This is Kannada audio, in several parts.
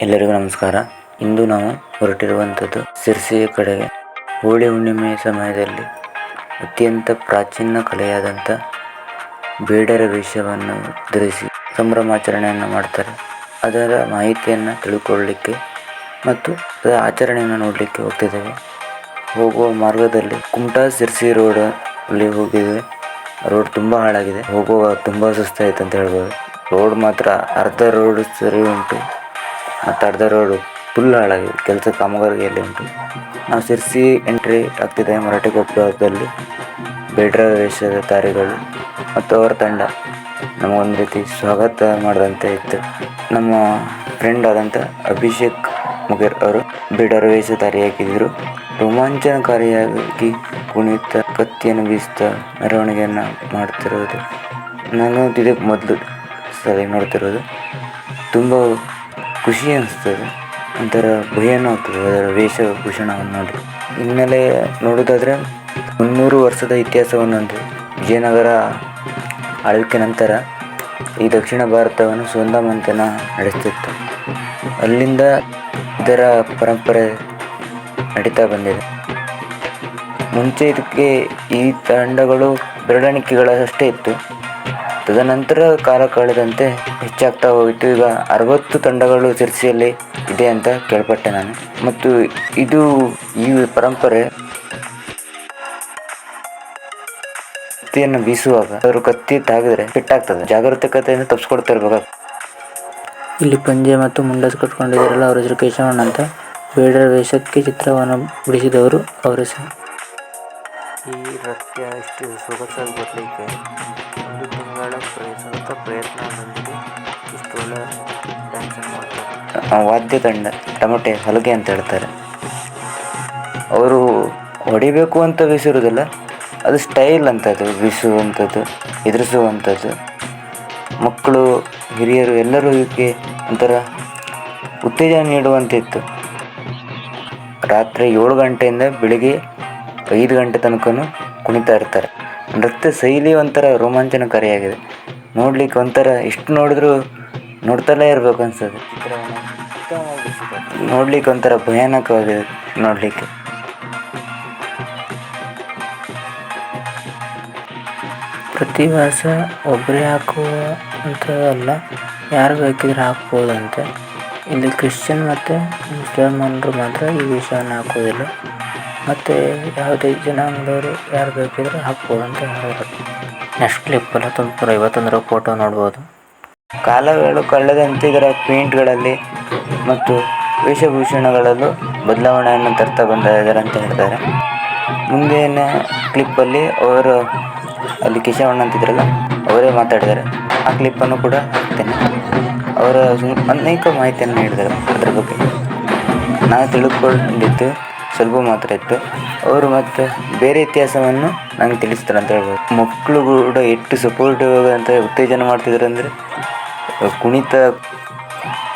ಎಲ್ಲರಿಗೂ ನಮಸ್ಕಾರ. ಇಂದು ನಾವು ಹೊರಟಿರುವಂಥದ್ದು ಸಿರ್ಸಿಯ ಕಡೆಗೆ. ಹೋಳಿ ಹುಣ್ಣಿಮೆಯ ಸಮಯದಲ್ಲಿ ಅತ್ಯಂತ ಪ್ರಾಚೀನ ಕಲೆಯಾದಂಥ ಬೇಡರ ವೇಷವನ್ನು ಧರಿಸಿ ಸಂಭ್ರಮಾಚರಣೆಯನ್ನು ಮಾಡ್ತಾರೆ. ಅದರ ಮಾಹಿತಿಯನ್ನು ತಿಳ್ಕೊಳ್ಳಿಕ್ಕೆ ಮತ್ತು ಅದರ ಆಚರಣೆಯನ್ನು ನೋಡಲಿಕ್ಕೆ ಹೋಗ್ತಿದ್ದೇವೆ. ಹೋಗುವ ಮಾರ್ಗದಲ್ಲಿ ಕುಮಟಾ ಸಿರ್ಸಿ ರೋಡ್ ಅಲ್ಲಿ ಹೋಗಿದ್ದೇವೆ ರೋಡ್ ತುಂಬ ಹಾಳಾಗಿದೆ. ಹೋಗುವಾಗ ತುಂಬ ಸುಸ್ತಾಯಿತು ಅಂತ ಹೇಳ್ಬೋದು. ರೋಡ್ ಮಾತ್ರ ಅರ್ಧ ರೋಡ್ ಸರಿ ಉಂಟು. ಮತ್ತು ಅರ್ಧ ರೋಡು ಫುಲ್ ಹಾಳಾಗಿದೆ ಕೆಲಸ ಕಾಮಗಾರಿಯಲ್ಲಿ ಉಂಟು. ನಾವು ಸಿರ್ಸಿ ಎಂಟ್ರಿ ಆಗ್ತಿದೆ ಮರಾಠಿ ಕೊಪ್ಪದಲ್ಲಿ ಬೇಡ್ರ ವೇಷದ ತಾರೆಗಳು ಮತ್ತು ಅವರ ತಂಡ. ನಮಗೊಂದು ರೀತಿ ಸ್ವಾಗತ ಮಾಡಿದಂತೆ ಇತ್ತು. ನಮ್ಮ ಫ್ರೆಂಡ್ ಆದಂಥ ಅಭಿಷೇಕ್ ಮುಗೇರ್ ಅವರು ಬೇಡರ ವೇಷಧಾರಿಯಾಗಿದ್ದರು ರೋಮಾಂಚನಕಾರಿಯಾಗಿ ಕುಣಿತ ಕತ್ತಿಯನ್ನು ಬೀಸ್ತಾ ಮೆರವಣಿಗೆಯನ್ನು ಮಾಡ್ತಿರೋದು. ನಾನು ಇದಕ್ಕೆ ಮೊದಲು ಸಲ ನೋಡ್ತಿರೋದು. ತುಂಬ ಖುಷಿ ಅನಿಸ್ತದೆ ಒಂಥರ ಭಯನೂ ಆಗ್ತದೆ ಅದರ ವೇಷಭೂಷಣವನ್ನು ನೋಡಿ ಹಿನ್ನೆಲೆ ನೋಡೋದಾದರೆ, ಮುನ್ನೂರು ವರ್ಷದ ಇತಿಹಾಸವನ್ನು ಹೊಂದಿದೆ ವಿಜಯನಗರ ಆಳ್ವಿಕೆ ನಂತರ ಈ ದಕ್ಷಿಣ ಭಾರತವನ್ನು ಸುಂದಮಂತನ ನಡೆಸ್ತಿತ್ತು. ಅಲ್ಲಿಂದ ಇದರ ಪರಂಪರೆ ನಡೀತಾ ಬಂದಿದೆ. ಮುಂಚೆ ಇದಕ್ಕೆ ಈ ತಂಡಗಳು ಬೆರಳಿಕೆಗಳಷ್ಟೇ ಇತ್ತು. ತದನಂತರ ಕಾಲ ಕಳೆದಂತೆ ಹೆಚ್ಚಾಗ್ತಾ ಹೋಯಿತು. ಈಗ ಅರವತ್ತು ತಂಡಗಳು ಸಿರ್ಸಿಯಲ್ಲಿ ಇದೆ ಅಂತ ಕೇಳ್ಪಟ್ಟೆ ನಾನು. ಮತ್ತು ಇದು ಈ ಪರಂಪರೆ ಕತ್ತಿಯನ್ನು ಬೀಸುವಾಗ ಅವರು ಕತ್ತಿ ತಾಗಿದ್ರೆ ಕೆಟ್ಟಾಗ್ತದೆ ಜಾಗರೂಕತೆಯನ್ನು ತಪ್ಪಿಸ್ಕೊಡ್ತಾ ಇರ್ಬೇಕು ಇಲ್ಲಿ ಪಂಜೆ ಮತ್ತು ಮುಂಡಸ್ ಕಟ್ಕೊಂಡಿದ್ದಾರಲ್ಲ ಅವ್ರ ಹೆಸರು ಕೇಶವಣ್ಣ ಅಂತ. ಬೇಡರ ವೇಷಕ್ಕೆ ಚಿತ್ರವನ್ನು ಬಿಡಿಸಿದವರು ಅವರ ಹೆಸರು. ಈ ನೃತ್ಯ ಇಷ್ಟು ಸೊಗಸಾಗಿ ಬರಲಿಕ್ಕೆ ಒಂದು ತಿಂಗಳ ಪ್ರಯತ್ನ ಪ್ರಯತ್ನ ಪ್ರಯತ್ನದೊಂದಿಗೆ ವಾದ್ಯ ತಂಡ ಟಮಟೆ, ಹಲಗೆ ಅಂತ ಹೇಳ್ತಾರೆ. ಅವರು ಹೊಡಿಬೇಕು ಅಂತ ಬಿಸಿರುವುದಿಲ್ಲ ಅದು ಸ್ಟೈಲ್ ಅಂತ ಬಿಸುವಂಥದ್ದು ಬೀಸುವಂಥದ್ದು ಎದುರಿಸುವಂಥದ್ದು ಮಕ್ಕಳು, ಹಿರಿಯರು ಎಲ್ಲರೂ ಇದಕ್ಕೆ ಒಂಥರ ಉತ್ತೇಜನ ನೀಡುವಂತಿತ್ತು. ರಾತ್ರಿ ಏಳು ಗಂಟೆಯಿಂದ ಬೆಳಿಗ್ಗೆ ಐದು ಗಂಟೆ ತನಕ ಕುಣಿತಾ ಇರ್ತಾರೆ. ನೃತ್ಯ ಶೈಲಿ ಒಂಥರ ರೋಮಾಂಚನಕಾರಿಯಾಗಿದೆ. ನೋಡಲಿಕ್ಕೆ ಒಂಥರ, ಎಷ್ಟು ನೋಡಿದ್ರು ನೋಡ್ತಲೇ ಇರಬೇಕು ಅನ್ಸುತ್ತೆ. ನೋಡ್ಲಿಕ್ಕೆ ಒಂಥರ ಭಯಾನಕವಾಗಿದೆ ನೋಡಲಿಕ್ಕೆ. ಪ್ರತಿವಾಸ ಒಬ್ಬರೇ ಹಾಕುವ ಅಲ್ಲ, ಯಾರು ಬೇಕಿದ್ರೆ ಹಾಕ್ಬೋದಂತೆ. ಇಲ್ಲಿ ಕ್ರಿಶ್ಚಿಯನ್ ಮತ್ತು ಮುಸಲ್ಮಾನರು ಮಾತ್ರ ಈ ವಿಷಯವನ್ನು ಹಾಕೋದಿಲ್ಲ. ಮತ್ತು ಯಾವುದೇ ಜನಾಂಗದವರು ಯಾರು ಬೇಕಿದ್ರೆ ಹಾಕ್ಬೋದು ಅಂತ ಹೇಳಿದ್ರು ನೆಕ್ಸ್ಟ್ ಕ್ಲಿಪ್ಪಲ್ಲಿ ತುಮಕೂರು ಐವತ್ತೊಂದರ ಫೋಟೋ ನೋಡ್ಬೋದು. ಕಾಲಗಳು ಕಳೆದಂತೆ ಇದರ ಪೇಂಟ್ಗಳಲ್ಲಿ ಮತ್ತು ವೇಷಭೂಷಣಗಳಲ್ಲೂ ಬದಲಾವಣೆಯನ್ನು ತರ್ತಾ ಬಂದಿದ್ದಾರೆ ಅಂತ ಹೇಳ್ತಾರೆ. ಮುಂದಿನ ಕ್ಲಿಪ್ಪಲ್ಲಿ ಅವರು ಅಲ್ಲಿ ಕೇಶವಣ್ಣ ಅಂತಿದ್ರಲ್ಲ, ಅವರೇ ಮಾತಾಡಿದ್ದಾರೆ. ಆ ಕ್ಲಿಪ್ಪನ್ನು ಕೂಡ ಹಾಕ್ತೇನೆ. ಅವರ ಅನೇಕ ಮಾಹಿತಿಯನ್ನು ನೀಡಿದ್ದಾರೆ ಅದ್ರ ಬಗ್ಗೆ. ನಾನು ತಿಳ್ಕೊಂಡಿದ್ದು ಸ್ವಲ್ಪ ಮಾತ್ರ ಇತ್ತು. ಅವರು ಮತ್ತು ಬೇರೆ ಇತಿಹಾಸವನ್ನು ನಂಗೆ ತಿಳಿಸ್ತಾರೆ ಅಂತ ಹೇಳ್ಬೋದು. ಮಕ್ಕಳು ಕೂಡ ಎಷ್ಟು ಸಪೋರ್ಟಿವ್ ಅಂತ ಉತ್ತೇಜನ ಮಾಡ್ತಿದ್ದಾರೆ ಅಂದರೆ ಕುಣಿತ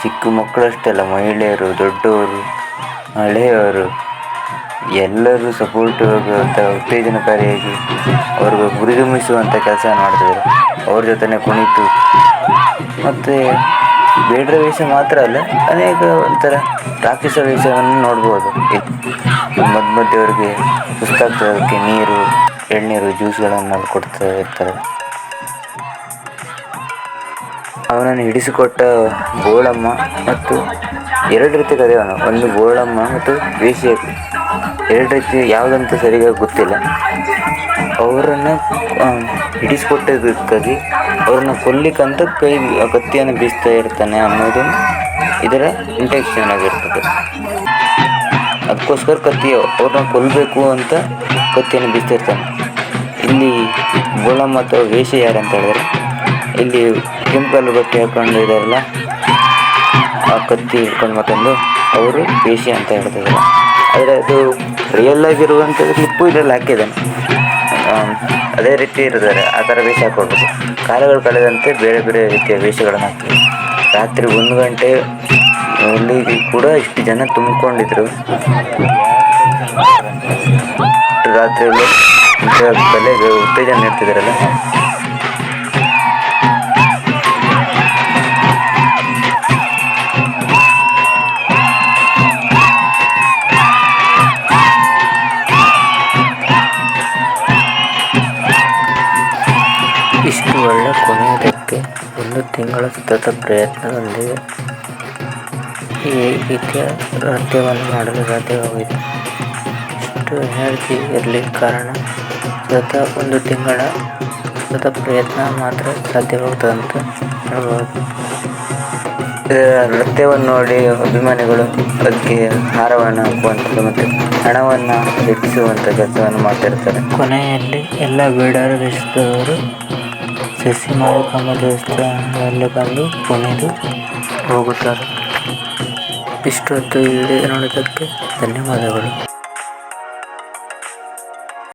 ಚಿಕ್ಕ ಮಕ್ಕಳಷ್ಟೇ ಅಲ್ಲ ಮಹಿಳೆಯರು, ದೊಡ್ಡವರು, ಹಳೆಯವರು, ಎಲ್ಲರೂ ಸಪೋರ್ಟ್ ಅಂತ ಉತ್ತೇಜನಕಾರಿಯಾಗಿ ಅವ್ರಿಗೆ ಹುರಿದುಂಬಿಸುವಂಥ ಕೆಲಸ ಮಾಡ್ತಿದ್ದಾರೆ ಅವ್ರ ಜೊತೆನೇ ಕುಣಿತು. ಮತ್ತು ಬೇಡರ ವೇಷ ಮಾತ್ರ ಅಲ್ಲ, ಅನೇಕ ಒಂಥರ ರಾಕ್ಷಸ ವೇಷವನ್ನು ನೋಡ್ಬೋದು. ಮಧ್ಯ ಮಧ್ಯವ್ರಿಗೆ ಅದಕ್ಕೆ ನೀರು, ಎಳ್ನೀರು ಜ್ಯೂಸ್ಗಳನ್ನು ಕೊಡ್ತಾ ಇರ್ತಾರೆ. ಅವನನ್ನು ಹಿಡಿಸಿಕೊಟ್ಟ ಬೋಳಮ್ಮ ಮತ್ತು ಎರಡು ರೀತಿ ಕರೆಯೋನು ಒಂದು ಬೋಳಮ್ಮ ಮತ್ತು ವೇಶ್ಯ. ಎರಡು ರೀತಿ ಯಾವುದಂತ ಸರಿಯಾಗಿ ಗೊತ್ತಿಲ್ಲ. ಅವರನ್ನು ಹಿಡಿಸಿಕೊಟ್ಟದಕ್ಕಾಗಿ ಅವ್ರನ್ನ ಕೊಲ್ಲಿಕ್ಕಂತ ಕೈ ಕತ್ತಿಯನ್ನು ಬೀಸ್ತಾ ಇರ್ತಾನೆ ಅನ್ನೋದು ಇದರ ಇಂಟೆಕ್ಷನ್ ಆಗಿರ್ತದೆ. ಅದಕ್ಕೋಸ್ಕರ ಕತ್ತಿ ಅವ್ರನ್ನ ಕೊಲ್ಲಬೇಕು ಅಂತ ಕತ್ತಿಯನ್ನು ಬೀಸ್ತಾ ಇರ್ತಾನೆ. ಇಲ್ಲಿ ಬೋಳಮ್ಮ ಅಥವಾ ವೇಷ ಯಾರಂತ ಹೇಳಿದ್ರೆ ಇಲ್ಲಿ ಕೆಂಪಲ್ಲು ಬಟ್ಟೆ ಹಾಕೊಂಡು ಇದಾರಲ್ಲ, ಆ ಕತ್ತಿ ಹಿಡ್ಕೊಂಡು ಮತ್ತೊಂದು ಅವರು ಪೇಶಿ ಅಂತ ಹೇಳ್ತಿದ್ದಾರೆ ಆದರೆ ಅದು ರಿಯಲ್ ಆಗಿರುವಂಥದ್ದು ಕ್ಲಿಪ್ಪು ಇದರಲ್ಲಿ ಹಾಕಿದ್ದಾನೆ. ಅದೇ ರೀತಿ ಇರ್ತಾರೆ ಆ ಥರ ವೇಷ ಹಾಕೊಂಡು ಕಾಲಗಳು ಕಳೆದಂತೆ ಬೇರೆ ಬೇರೆ ರೀತಿಯ ವೇಷಗಳನ್ನು ಹಾಕ್ತೀವಿ ರಾತ್ರಿ ಒಂದು ಗಂಟೆ ಅಲ್ಲಿ ಕೂಡ ಇಷ್ಟು ಜನ ತುಂಬಿಕೊಂಡಿದ್ರು. ರಾತ್ರಿಯಲ್ಲಿ ಬೆಲೆ ಉತ್ತೇಜನ ನೀಡ್ತಿದ್ದಾರಲ್ಲ ಮಾಡುವುದಕ್ಕೆ ಒಂದು ತಿಂಗಳ ಸತತ ಪ್ರಯತ್ನದೊಂದಿಗೆ ಈ ರೀತಿಯ ನೃತ್ಯವನ್ನು ಮಾಡಲು ಸಾಧ್ಯವಾಗಿದೆ ಇಷ್ಟು ಎನರ್ಜಿ ಇರಲಿ. ಕಾರಣ, ಸತತ ಒಂದು ತಿಂಗಳ ಸತತ ಪ್ರಯತ್ನ ಮಾತ್ರ ಸಾಧ್ಯವಾಗ್ತದೆ ಅಂತ ಹೇಳ್ಬೋದು ನೃತ್ಯವನ್ನು ನೋಡಿ ಅಭಿಮಾನಿಗಳು ಅದಕ್ಕೆ ಹಾರವನ್ನು ಹಾಕುವಂಥದ್ದು ಮತ್ತು ಹಣವನ್ನು ಹೆಚ್ಚಿಸುವಂಥ ಕೆಲಸವನ್ನು ಮಾಡ್ತಿರ್ತಾರೆ ಕೊನೆಯಲ್ಲಿ ಎಲ್ಲ ಬೇಡರ ದೇಶದವರು ಶಶಿ ಮಾರಿಕಾಂಬ ದೇವಸ್ಥಾನದಲ್ಲಿ ಬಂದು ಕುಣಿದು ಹೋಗುತ್ತಾರೆ ಇಷ್ಟು ಹೊತ್ತು ಈ ವಿಡಿಯೋ ನೋಡೋದಕ್ಕೆ ಧನ್ಯವಾದಗಳು